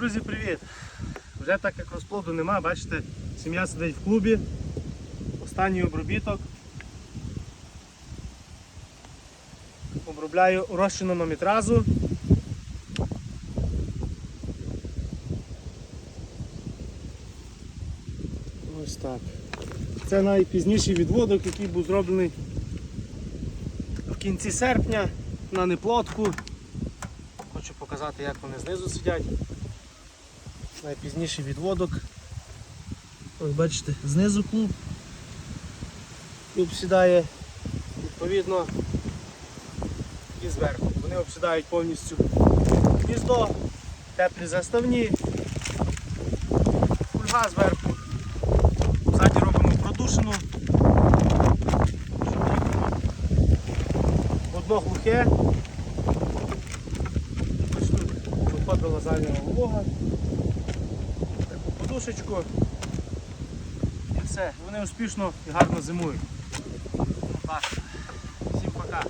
Друзі, привіт! Вже так як розплоду нема, бачите, сім'я сидить в клубі. Останній обробіток. Обробляю розчином амітразу. Ось так. Це найпізніший відводок, який був зроблений в кінці серпня на неплотку. Хочу показати, як вони знизу сидять. Найпізніший відводок. Ось бачите, знизу клуб. І обсідає відповідно і зверху. Вони обсідають повністю гніздо, теплі заставні, фульга зверху. Ззаді робимо продушину. Одно глухе. Ось тут виходила задня волога сушечку і все. Вони успішно і гарно зимують. Так, Всім пока.